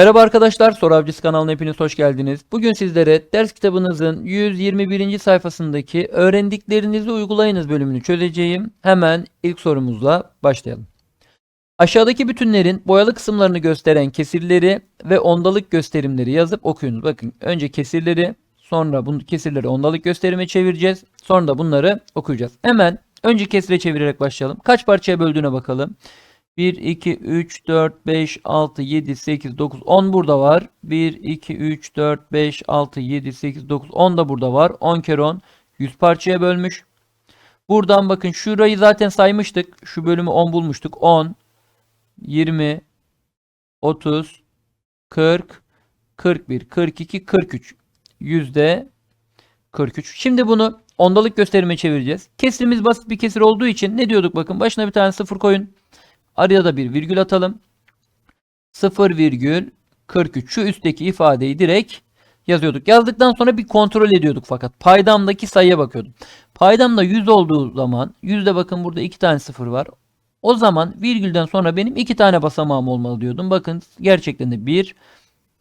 Merhaba arkadaşlar, Soru Avcısı kanalına hepiniz hoş geldiniz. Bugün sizlere ders kitabınızın 121. sayfasındaki öğrendiklerinizi uygulayınız bölümünü çözeceğim. Hemen ilk sorumuzla başlayalım. Aşağıdaki bütünlerin boyalı kısımlarını gösteren kesirleri ve ondalık gösterimleri yazıp okuyunuz. Bakın önce kesirleri, sonra bu kesirleri ondalık gösterime çevireceğiz. Sonra da bunları okuyacağız. Hemen önce kesire çevirerek başlayalım. Kaç parçaya böldüğüne bakalım. 1, 2, 3, 4, 5, 6, 7, 8, 9, 10 burada var. 1, 2, 3, 4, 5, 6, 7, 8, 9, 10 da burada var. 10 kere 10, 100 parçaya bölmüş. Buradan bakın şurayı zaten saymıştık. Şu bölümü 10 bulmuştuk. 10, 20, 30, 40, 41, 42, 43. Yüzde 43. Şimdi bunu ondalık gösterime çevireceğiz. Kesrimiz basit bir kesir olduğu için ne diyorduk bakın. Başına bir tane sıfır koyun. Araya da bir virgül atalım. 0,43 şu üstteki ifadeyi direkt yazıyorduk. Yazdıktan sonra bir kontrol ediyorduk fakat paydamdaki sayıya bakıyordum. Paydamda 100 olduğu zaman yüzde bakın burada 2 tane sıfır var. O zaman virgülden sonra benim 2 tane basamağım olmalı diyordum. Bakın gerçekten de 1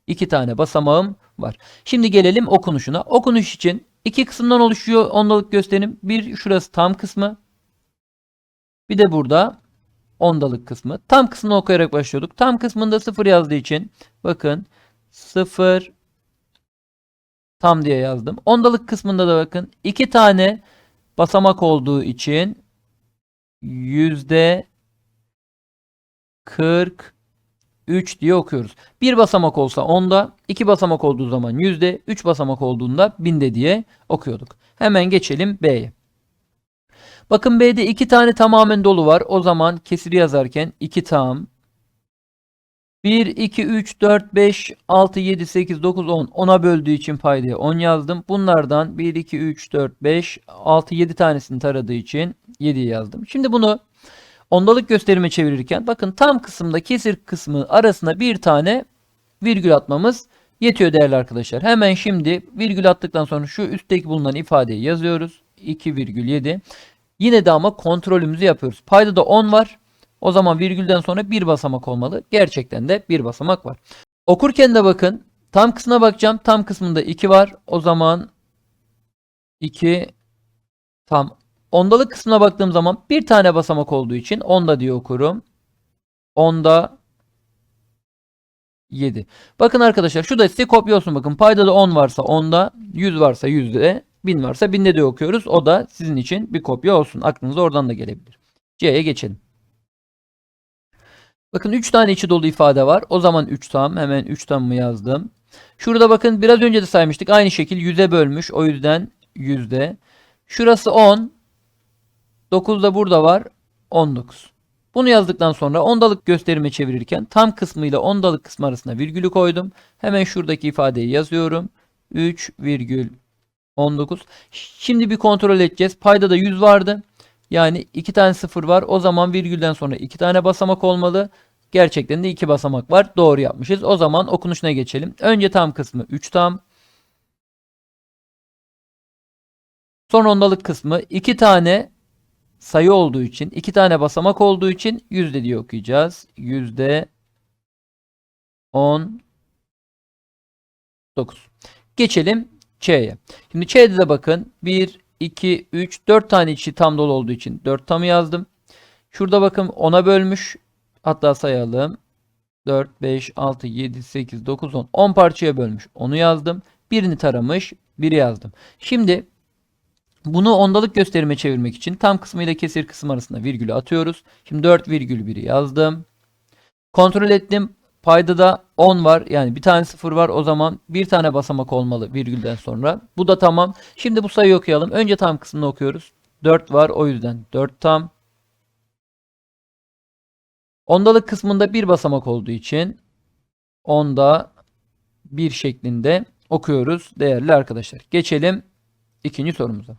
2 tane basamağım var. Şimdi gelelim okunuşuna. Okunuş için iki kısımdan oluşuyor ondalık gösterim. Bir şurası tam kısmı. Bir de burada ondalık kısmı. Tam kısmını okuyarak başlıyorduk. Tam kısmında 0 yazdığı için bakın 0 tam diye yazdım. Ondalık kısmında da bakın 2 tane basamak olduğu için yüzde 43 diye okuyoruz. Bir basamak olsa onda, iki basamak olduğu zaman yüzde, üç basamak olduğunda binde diye okuyorduk. Hemen geçelim B'ye. Bakın B'de iki tane tamamen dolu var. O zaman kesiri yazarken 2 tam 1, 2, 3, 4, 5, 6, 7, 8, 9, 10. 10'a böldüğü için paydaya 10 yazdım. Bunlardan 1, 2, 3, 4, 5, 6, 7 tanesini taradığı için 7 yazdım. Şimdi bunu ondalık gösterime çevirirken bakın tam kısımda kesir kısmı arasına bir tane virgül atmamız yetiyor değerli arkadaşlar. Hemen şimdi virgül attıktan sonra şu üstteki bulunan ifadeyi yazıyoruz. 2,7. Yine de ama kontrolümüzü yapıyoruz. Payda da 10 var. O zaman virgülden sonra bir basamak olmalı. Gerçekten de bir basamak var. Okurken de bakın tam kısmına bakacağım. Tam kısmında 2 var. O zaman 2 tam. Ondalık kısmına baktığım zaman bir tane basamak olduğu için onda diye okurum. Onda 7. Bakın arkadaşlar şu da size kopya olsun bakın. Payda da 10 varsa 10'da, 100 varsa 100'de, 1000 varsa 1000'de de okuyoruz. O da sizin için bir kopya olsun. Aklınıza oradan da gelebilir. C'ye geçelim. Bakın 3 tane içi dolu ifade var. O zaman 3 tam. Hemen 3 tamı yazdım. Şurada bakın biraz önce de saymıştık. Aynı şekil 100'e bölmüş. O yüzden yüzde. Şurası 10. 9 da burada var. 19. Bunu yazdıktan sonra ondalık gösterime çevirirken tam kısmı ile ondalık kısmı arasında virgülü koydum. Hemen şuradaki ifadeyi yazıyorum. 3,19. Şimdi bir kontrol edeceğiz. Payda da 100 vardı. Yani 2 tane sıfır var. O zaman virgülden sonra 2 tane basamak olmalı. Gerçekten de 2 basamak var. Doğru yapmışız. O zaman okunuşuna geçelim. Önce tam kısmı 3 tam. Son ondalık kısmı 2 tane sayı olduğu için, 2 tane basamak olduğu için yüzde diye okuyacağız. Yüzde 10 9. Geçelim Ç'ye. Şimdi Ç'de de bakın 1, 2, 3, 4 tane içi tam dolu olduğu için 4 tamı yazdım. Şurada bakın 10'a bölmüş. Hatta sayalım. 4, 5, 6, 7, 8, 9, 10. 10 parçaya bölmüş. Onu yazdım. Birini taramış. Biri yazdım. Şimdi bunu ondalık gösterime çevirmek için tam kısmı ile kesir kısım arasında virgülü atıyoruz. Şimdi 4,1'i yazdım. Kontrol ettim. Payda da 10 var. Yani bir tane sıfır var. O zaman bir tane basamak olmalı virgülden sonra. Bu da tamam. Şimdi bu sayıyı okuyalım. Önce tam kısmını okuyoruz. 4 var. O yüzden 4 tam. Ondalık kısmında bir basamak olduğu için onda bir şeklinde okuyoruz değerli arkadaşlar. Geçelim ikinci sorumuza.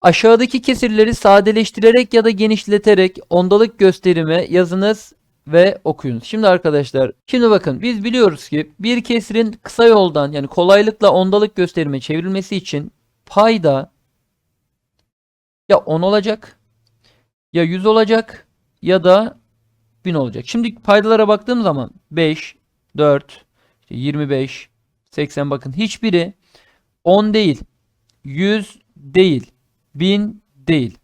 Aşağıdaki kesirleri sadeleştirerek ya da genişleterek ondalık gösterime yazınız ve okuyunuz. Şimdi arkadaşlar, şimdi bakın biz biliyoruz ki bir kesirin kısa yoldan yani kolaylıkla ondalık gösterime çevrilmesi için payda ya 10 olacak ya 100 olacak ya da 1000 olacak. Şimdi paydalara baktığım zaman 5, 4, işte 25, 80 bakın hiçbiri 10 değil, 100 değil, 1000 değil.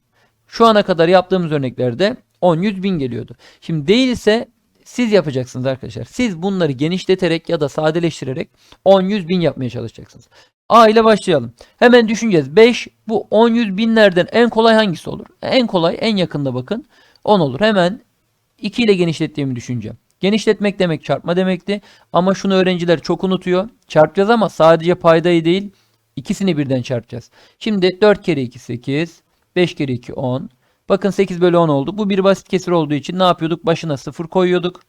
Şu ana kadar yaptığımız örneklerde 10, 100, 1000 geliyordu. Şimdi değilse siz yapacaksınız arkadaşlar. Siz bunları genişleterek ya da sadeleştirerek 10, 100, 1000 yapmaya çalışacaksınız. A ile başlayalım. Hemen düşüneceğiz. 5 bu 10, 100, binlerden en kolay hangisi olur? En kolay en yakında bakın 10 olur. Hemen 2 ile genişlettiğimi düşüneceğim. Genişletmek demek çarpma demekti. Ama şunu öğrenciler çok unutuyor. Çarpacağız ama sadece paydayı değil ikisini birden çarpacağız. Şimdi 4 kere 2 8. 5 kere 2 10. Bakın 8 bölü 10 oldu. Bu bir basit kesir olduğu için ne yapıyorduk? Başına 0 koyuyorduk.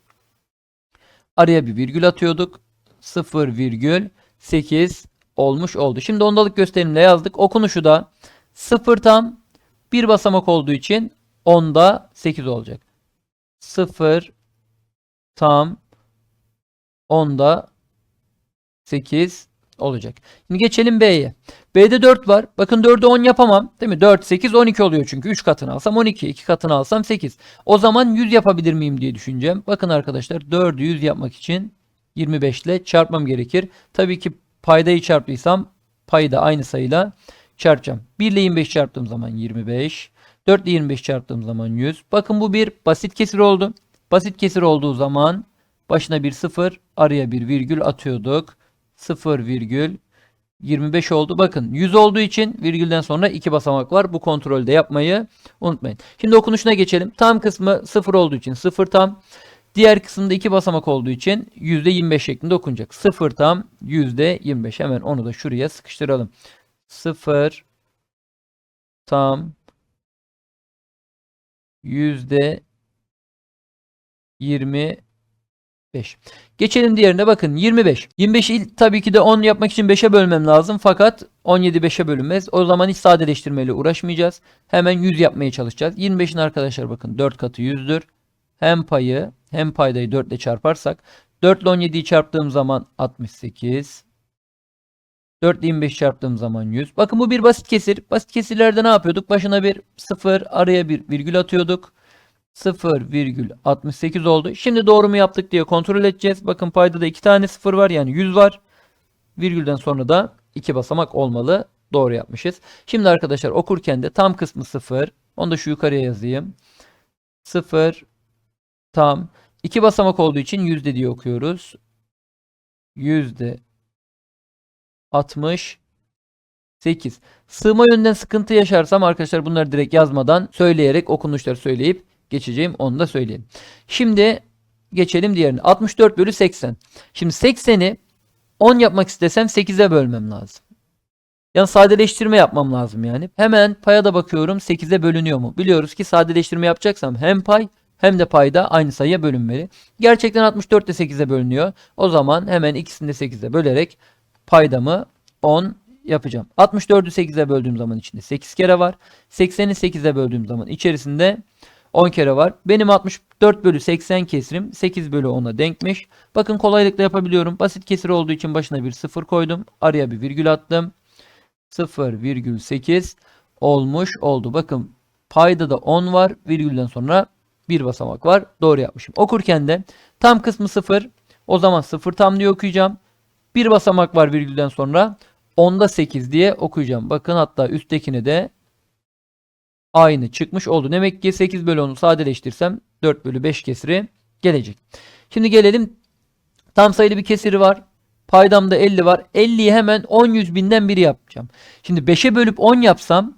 Araya bir virgül atıyorduk. 0 virgül 8 olmuş oldu. Şimdi ondalık gösterimle yazdık. Okunuşu da 0 tam bir basamak olduğu için onda 8 olacak. 0 tam onda 8 olacak. Şimdi geçelim B'ye. B'de 4 var. Bakın 4'ü 10 yapamam. Değil mi? 4, 8, 12 oluyor çünkü. 3 katını alsam 12. 2 katını alsam 8. O zaman 100 yapabilir miyim diye düşüneceğim. Bakın arkadaşlar 4'ü 100 yapmak için 25 ile çarpmam gerekir. Tabii ki paydayı çarptıysam payı da aynı sayıyla çarpacağım. 1 ile 25 çarptığım zaman 25. 4 ile 25 çarptığım zaman 100. Bakın bu bir basit kesir oldu. Basit kesir olduğu zaman başına bir 0 araya bir virgül atıyorduk. 0 virgül 25 oldu. Bakın 100 olduğu için virgülden sonra 2 basamak var. Bu kontrolü de yapmayı unutmayın. Şimdi okunuşuna geçelim. Tam kısmı 0 olduğu için 0 tam. Diğer kısımda 2 basamak olduğu için %25 şeklinde okunacak. 0 tam %25. Hemen onu da şuraya sıkıştıralım. 0 tam %25 5. Geçelim diğerine bakın 25. 25'i tabii ki de 10 yapmak için 5'e bölmem lazım fakat 17 5'e bölünmez. O zaman hiç sadeleştirmeyle uğraşmayacağız. Hemen 100 yapmaya çalışacağız. 25'in arkadaşlar bakın 4 katı 100'dür. Hem payı hem paydayı 4 ile çarparsak 4 ile 17'yi çarptığım zaman 68. 4 ile 25 çarptığım zaman 100. Bakın bu bir basit kesir. Basit kesirlerde ne yapıyorduk? Başına bir 0 araya bir virgül atıyorduk. 0,68 oldu. Şimdi doğru mu yaptık diye kontrol edeceğiz. Bakın payda da 2 tane 0 var yani 100 var. Virgülden sonra da 2 basamak olmalı. Doğru yapmışız. Şimdi arkadaşlar okurken de tam kısmı 0. Onu da şu yukarıya yazayım. 0 tam 2 basamak olduğu için yüzde diye okuyoruz. Yüzde 68. Sığma yönden sıkıntı yaşarsam arkadaşlar bunları direkt yazmadan söyleyerek okunuşları söyleyip geçeceğim. Onu da söyleyeyim. Şimdi geçelim diğerine. 64 bölü 80. Şimdi 80'i 10 yapmak istesem 8'e bölmem lazım. Yani sadeleştirme yapmam lazım yani. Hemen paya da bakıyorum 8'e bölünüyor mu? Biliyoruz ki sadeleştirme yapacaksam hem pay hem de payda aynı sayıya bölünmeli. Gerçekten 64 de 8'e bölünüyor. O zaman hemen ikisini de 8'e bölerek paydamı 10 yapacağım. 64'ü 8'e böldüğüm zaman içinde 8 kere var. 80'i 8'e böldüğüm zaman içerisinde 10 kere var. Benim 64 bölü 80 kesirim 8 bölü 10'a denkmiş. Bakın kolaylıkla yapabiliyorum. Basit kesir olduğu için başına bir 0 koydum. Araya bir virgül attım. 0,8 olmuş oldu. Bakın payda da 10 var. Virgülden sonra bir basamak var. Doğru yapmışım. Okurken de tam kısmı 0. O zaman 0 tam diye okuyacağım. Bir basamak var virgülden sonra. 10'da 8 diye okuyacağım. Bakın hatta üsttekini de aynı çıkmış oldu. Demek ki 8 bölü 10'u sadeleştirsem 4 bölü 5 kesiri gelecek. Şimdi gelelim tam sayılı bir kesiri var. Paydamda 50 var. 50'yi hemen 10 yüz binden biri yapacağım. Şimdi 5'e bölüp 10 yapsam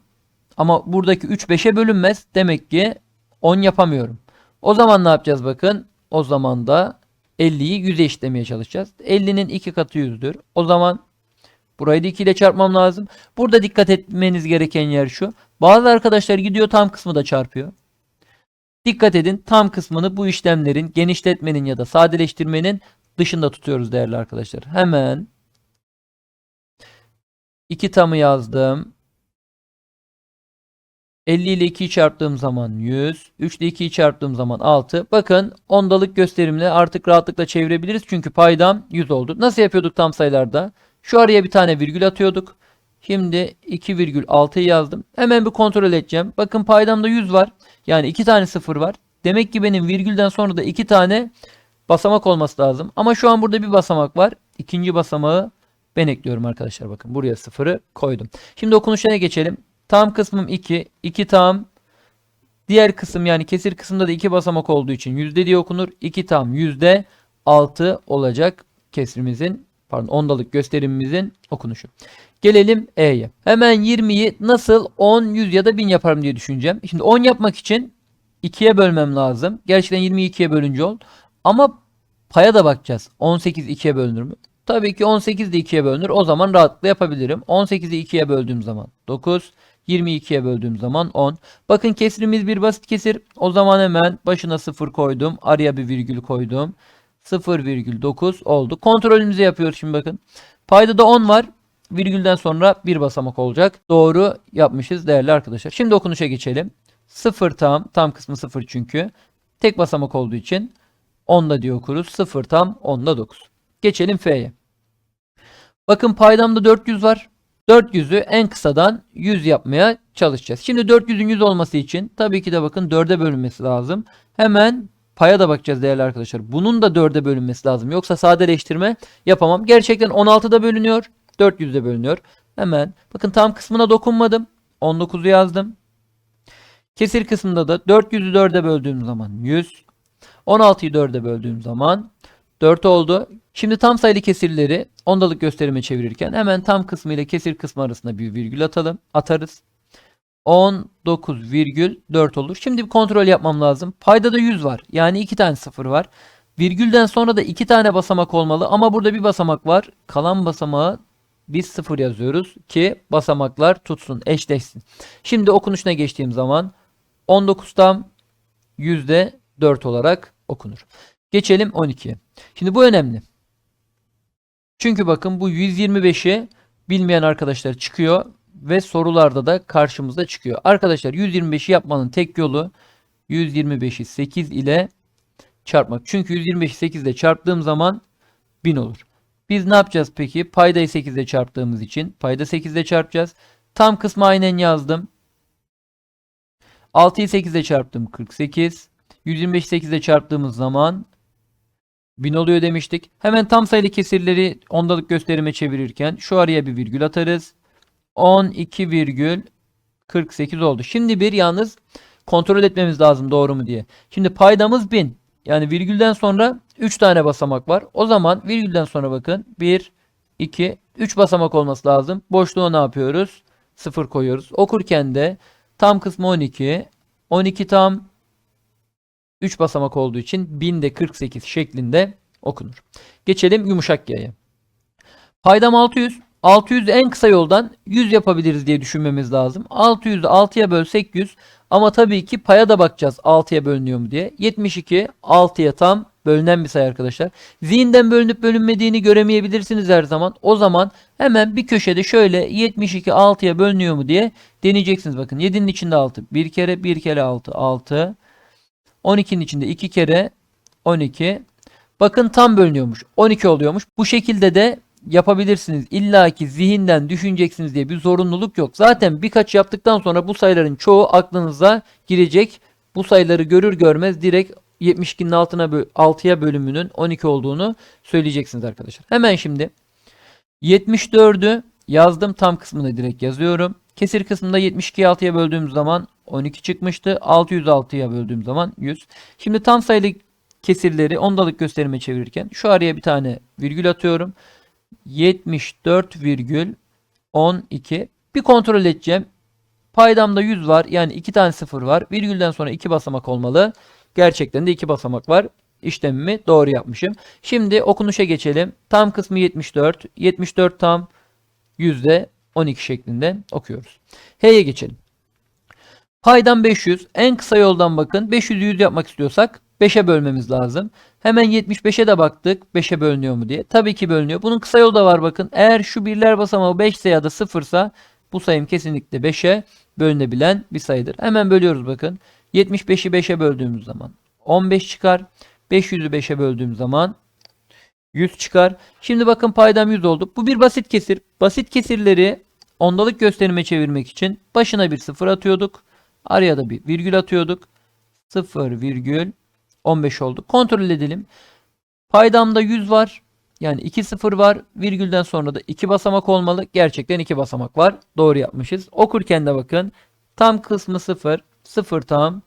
ama buradaki 3 5'e bölünmez. Demek ki 10 yapamıyorum. O zaman ne yapacağız bakın. O zaman da 50'yi 100'e eşitlemeye çalışacağız. 50'nin 2 katı 100'dür. O zaman burayı da 2 ile çarpmam lazım. Burada dikkat etmeniz gereken yer şu. Bazı arkadaşlar gidiyor tam kısmı da çarpıyor. Dikkat edin tam kısmını bu işlemlerin genişletmenin ya da sadeleştirmenin dışında tutuyoruz değerli arkadaşlar. Hemen 2 tamı yazdım. 50 ile 2'yi çarptığım zaman 100. 3 ile 2'yi çarptığım zaman 6. Bakın ondalık gösterimle artık rahatlıkla çevirebiliriz. Çünkü paydam 100 oldu. Nasıl yapıyorduk tam sayılarda? Şu araya bir tane virgül atıyorduk. Şimdi 2,6'yı yazdım. Hemen bir kontrol edeceğim. Bakın paydamda 100 var. Yani 2 tane 0 var. Demek ki benim virgülden sonra da 2 tane basamak olması lazım. Ama şu an burada bir basamak var. İkinci basamağı ben ekliyorum arkadaşlar. Bakın buraya sıfırı koydum. Şimdi okunuşlara geçelim. Tam kısmım 2. 2 tam. Diğer kısım yani kesir kısımda da 2 basamak olduğu için yüzde diye okunur. 2 tam yüzde 6 olacak kesrimizin pardon ondalık gösterimimizin okunuşu. Gelelim E'ye. Hemen 20'yi nasıl 10, 100 ya da 1000 yaparım diye düşüneceğim. Şimdi 10 yapmak için 2'ye bölmem lazım. Gerçekten 20'yi 2'ye bölünce ol. Ama paya da bakacağız. 18 2'ye bölünür mü? Tabii ki 18 de 2'ye bölünür. O zaman rahatlıkla yapabilirim. 18'i 2'ye böldüğüm zaman 9. 22'ye böldüğüm zaman 10. Bakın kesirimiz bir basit kesir. O zaman hemen başına 0 koydum. Araya bir virgül koydum. 0,9 oldu. Kontrolümüzü yapıyoruz şimdi bakın. Payda da 10 var. Virgülden sonra bir basamak olacak. Doğru yapmışız değerli arkadaşlar. Şimdi okunuşa geçelim. 0 tam. Tam kısmı 0 çünkü. Tek basamak olduğu için 10'da diye okuruz. 0 tam 10'da 9. Geçelim F'ye. Bakın paydamda 400 var. 400'ü en kısadan 100 yapmaya çalışacağız. Şimdi 400'ün 100 olması için tabii ki de bakın 4'e bölünmesi lazım. Hemen paya da bakacağız değerli arkadaşlar. Bunun da 4'e bölünmesi lazım. Yoksa sadeleştirme yapamam. Gerçekten 16'da bölünüyor. 400'de bölünüyor. Hemen bakın tam kısmına dokunmadım. 19'u yazdım. Kesir kısmında da 400'ü 4'e böldüğüm zaman 100. 16'yı 4'e böldüğüm zaman 4 oldu. Şimdi tam sayılı kesirleri ondalık gösterime çevirirken hemen tam kısmı ile kesir kısmı arasında bir virgül atalım. Atarız. 19,4 olur. Şimdi bir kontrol yapmam lazım. Payda da 100 var. Yani 2 tane sıfır var. Virgülden sonra da 2 tane basamak olmalı ama burada bir basamak var. Kalan basamağı biz sıfır yazıyoruz ki basamaklar tutsun, eşleşsin. Şimdi okunuşuna geçtiğim zaman 19 tam %4 olarak okunur. Geçelim 12'ye. Şimdi bu önemli. Çünkü bakın bu 125'i bilmeyen arkadaşlar çıkıyor ve sorularda da karşımıza çıkıyor. Arkadaşlar 125'i yapmanın tek yolu 125'i 8 ile çarpmak. Çünkü 125'i 8 ile çarptığım zaman 1000 olur. Biz ne yapacağız peki? Paydayı 8 ile çarptığımız için payda 8 ile çarpacağız. Tam kısmı aynen yazdım. 6'yı 8 ile çarptım 48. 125'i 8 ile çarptığımız zaman 1000 oluyor demiştik. Hemen tam sayılı kesirleri ondalık gösterime çevirirken şu araya bir virgül atarız. 12,48 oldu. Şimdi bir yalnız kontrol etmemiz lazım doğru mu diye. Şimdi paydamız 1000. Yani virgülden sonra 3 tane basamak var. O zaman virgülden sonra bakın 1, 2, 3 basamak olması lazım. Boşluğa ne yapıyoruz? 0 koyuyoruz. Okurken de tam kısmı 12. 12 tam 3 basamak olduğu için 1000'de 48 şeklinde okunur. Geçelim yumuşak G'ye. Paydam 600. 600'ü en kısa yoldan 100 yapabiliriz diye düşünmemiz lazım. 600'ü 6'ya bölsek 100. Ama tabii ki paya da bakacağız 6'ya bölünüyor mu diye. 72 6'ya tam bölünen bir sayı arkadaşlar. Zihinden bölünüp bölünmediğini göremeyebilirsiniz her zaman. O zaman hemen bir köşede şöyle 72 6'ya bölünüyor mu diye deneyeceksiniz. Bakın 7'nin içinde 6. Bir kere bir kere 6 6. 12'nin içinde 2 kere 12. Bakın tam bölünüyormuş. 12 oluyormuş. Bu şekilde de yapabilirsiniz. İlla ki zihinden düşüneceksiniz diye bir zorunluluk yok. Zaten birkaç yaptıktan sonra bu sayıların çoğu aklınıza girecek. Bu sayıları görür görmez direkt 72'nin altına 6'ya bölümünün 12 olduğunu söyleyeceksiniz arkadaşlar. Hemen şimdi 74'ü yazdım tam kısmını direkt yazıyorum. Kesir kısmında 72'yi 6'ya böldüğüm zaman 12 çıkmıştı. 606'ya böldüğüm zaman 100. Şimdi tam sayılı kesirleri ondalık gösterime çevirirken şu araya bir tane virgül atıyorum. 74,12 bir kontrol edeceğim. Paydamda 100 var. Yani 2 tane 0 var. Virgülden sonra 2 basamak olmalı. Gerçekten de 2 basamak var. İşlemimi doğru yapmışım. Şimdi okunuşa geçelim. Tam kısmı 74. 74 tam yüzde 12 şeklinde okuyoruz. H'ye geçelim. Paydam 500. En kısa yoldan bakın. 500'ü 100 yapmak istiyorsak 5'e bölmemiz lazım. Hemen 75'e de baktık. 5'e bölünüyor mu diye. Tabii ki bölünüyor. Bunun kısa yolu da var bakın. Eğer şu birler basamağı 5 ise ya da 0 ise bu sayım kesinlikle 5'e bölünebilen bir sayıdır. Hemen bölüyoruz bakın. 75'i 5'e böldüğümüz zaman 15 çıkar. 500'ü 5'e böldüğüm zaman 100 çıkar. Şimdi bakın paydam 100 oldu. Bu bir basit kesir. Basit kesirleri ondalık gösterime çevirmek için başına bir sıfır atıyorduk. Araya da bir virgül atıyorduk. 0 virgül 15 oldu. Kontrol edelim. Paydamda 100 var. Yani 2 sıfır var. Virgülden sonra da 2 basamak olmalı. Gerçekten 2 basamak var. Doğru yapmışız. Okurken de bakın. Tam kısmı 0. 0 tam.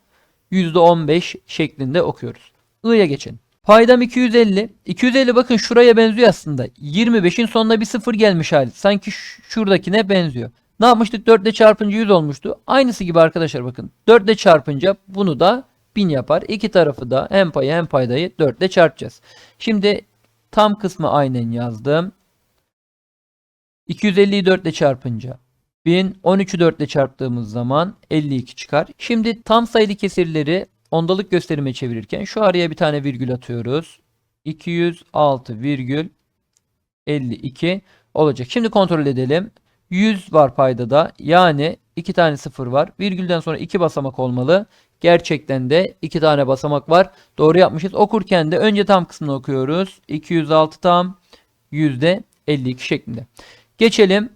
%15 şeklinde okuyoruz. I'ya geçelim. Paydam 250. 250 bakın şuraya benziyor aslında. 25'in sonuna bir 0 gelmiş hali. Sanki şuradakine benziyor. Ne yapmıştık? 4 ile çarpınca 100 olmuştu. Aynısı gibi arkadaşlar bakın. 4 ile çarpınca bunu da 1000 yapar. İki tarafı da hem payı hem paydayı 4 ile çarpacağız. Şimdi tam kısmı aynen yazdım. 250'yi 4 ile çarpınca 1000, 13'ü 4 ile çarptığımız zaman 52 çıkar. Şimdi tam sayılı kesirleri ondalık gösterime çevirirken şu araya bir tane virgül atıyoruz. 206,52 olacak. Şimdi kontrol edelim. 100 var paydada. Yani 2 tane 0 var. Virgülden sonra 2 basamak olmalı. Gerçekten de 2 tane basamak var. Doğru yapmışız. Okurken de önce tam kısmını okuyoruz. 206 tam %52 şeklinde. Geçelim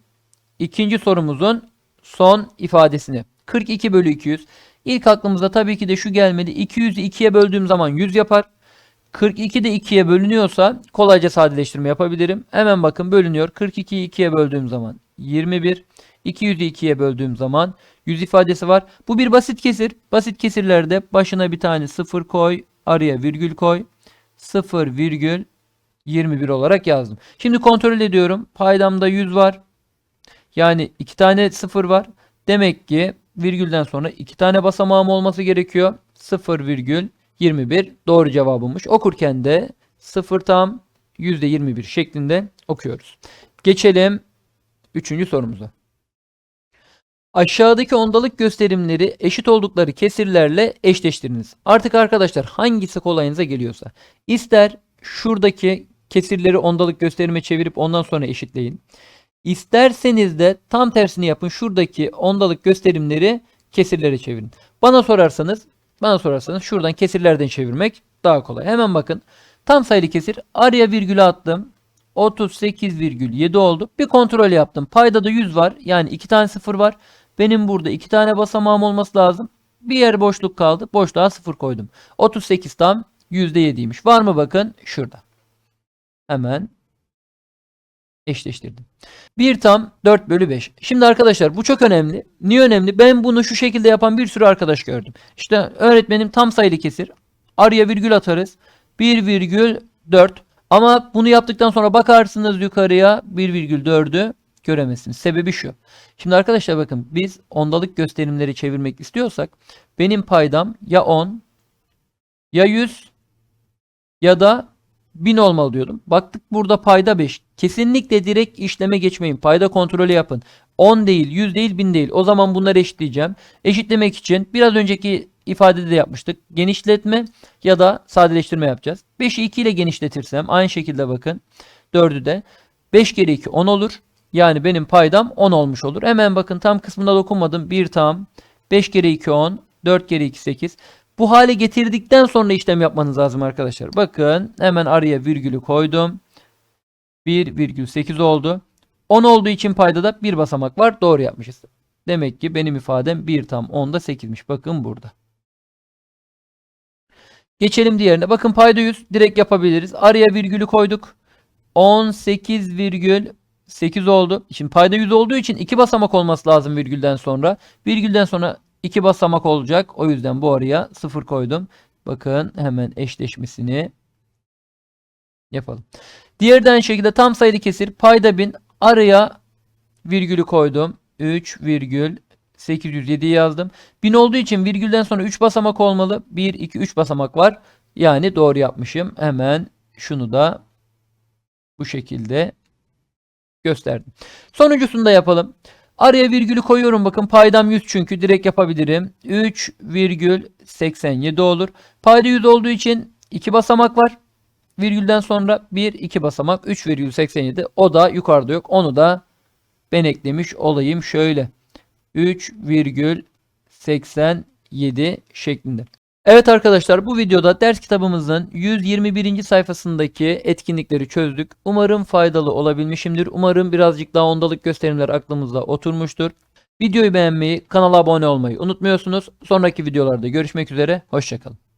ikinci sorumuzun son ifadesini. 42 bölü 200. İlk aklımıza tabii ki de şu gelmedi. 200'ü 2'ye böldüğüm zaman 100 yapar. 42 de 2'ye bölünüyorsa kolayca sadeleştirme yapabilirim. Hemen bakın bölünüyor. 42'yi 2'ye böldüğüm zaman 21. 200'ü 2'ye böldüğüm zaman 100 ifadesi var. Bu bir basit kesir. Basit kesirlerde başına bir tane 0 koy. Araya virgül koy. 0 virgül 21 olarak yazdım. Şimdi kontrol ediyorum. Paydamda 100 var. Yani 2 tane 0 var. Demek ki virgülden sonra 2 tane basamağım olması gerekiyor. 0 virgül 21 doğru cevabımış. Okurken de 0 tam %21 şeklinde okuyoruz. Geçelim 3. sorumuza. Aşağıdaki ondalık gösterimleri eşit oldukları kesirlerle eşleştiriniz. Artık arkadaşlar hangisi kolayınıza geliyorsa. ister şuradaki kesirleri ondalık gösterime çevirip ondan sonra eşitleyin. İsterseniz de tam tersini yapın. Şuradaki ondalık gösterimleri kesirlere çevirin. Bana sorarsanız, bana sorarsanız şuradan kesirlerden çevirmek daha kolay. Hemen bakın. Tam sayılı kesir araya virgülü attım. 38,7 oldu. Bir kontrol yaptım. Payda da 100 var. Yani 2 tane 0 var. Benim burada 2 tane basamağım olması lazım. Bir yer boşluk kaldı. Boşluğa 0 koydum. 38 tam %7'ymiş. Var mı bakın? Şurada. Hemen eşleştirdim. 1 tam 4 bölü 5. Şimdi arkadaşlar bu çok önemli. Niye önemli? Ben bunu şu şekilde yapan bir sürü arkadaş gördüm. İşte öğretmenim tam sayılı kesir. Araya virgül atarız. 1,4 ama bunu yaptıktan sonra bakarsınız yukarıya 1,4'ü göremezsiniz. Sebebi şu. Şimdi arkadaşlar bakın biz ondalık gösterimleri çevirmek istiyorsak benim paydam ya 10 ya 100 ya da 1000 olmalı diyordum. Baktık burada payda 5. Kesinlikle direkt işleme geçmeyin. Payda kontrolü yapın. 10 değil, 100 değil, 1000 değil. O zaman bunları eşitleyeceğim. Eşitlemek için biraz önceki ifadede de yapmıştık. Genişletme ya da sadeleştirme yapacağız. 5'i 2 ile genişletirsem aynı şekilde bakın. 4'ü de 5 kere 2 10 olur. Yani benim paydam 10 olmuş olur. Hemen bakın tam kısmında dokunmadım. 1 tam. 5 kere 2 10. 4 kere 2 8. Bu hale getirdikten sonra işlem yapmanız lazım arkadaşlar. Bakın hemen araya virgülü koydum. 1,8 oldu. 10 olduğu için payda da bir basamak var. Doğru yapmışız. Demek ki benim ifadem 1 tam 10'da 8'miş. Bakın burada. Geçelim diğerine. Bakın payda 100 direkt yapabiliriz. Araya virgülü koyduk. 18,8 oldu. Şimdi payda 100 olduğu için 2 basamak olması lazım virgülden sonra. Virgülden sonra 2 basamak olacak. O yüzden bu araya 0 koydum. Bakın hemen eşleşmesini yapalım. Diğer de aynı şekilde tam sayılı kesir payda 1000 araya virgülü koydum. 3,807 yazdım. 1000 olduğu için virgülden sonra 3 basamak olmalı. 1, 2, 3 basamak var. Yani doğru yapmışım. Hemen şunu da bu şekilde gösterdim. Sonuncusunu da yapalım. Araya virgülü koyuyorum bakın paydam 100 çünkü direkt yapabilirim. 3,87 olur. Payda 100 olduğu için 2 basamak var. Virgülden sonra 1 2 basamak 3,87 o da yukarıda yok. Onu da ben eklemiş olayım şöyle. 3,87 şeklinde. Evet arkadaşlar bu videoda ders kitabımızın 121. sayfasındaki etkinlikleri çözdük. Umarım faydalı olabilmişimdir. Umarım birazcık daha ondalık gösterimler aklımızda oturmuştur. Videoyu beğenmeyi, kanala abone olmayı unutmuyorsunuz. Sonraki videolarda görüşmek üzere. Hoşçakalın.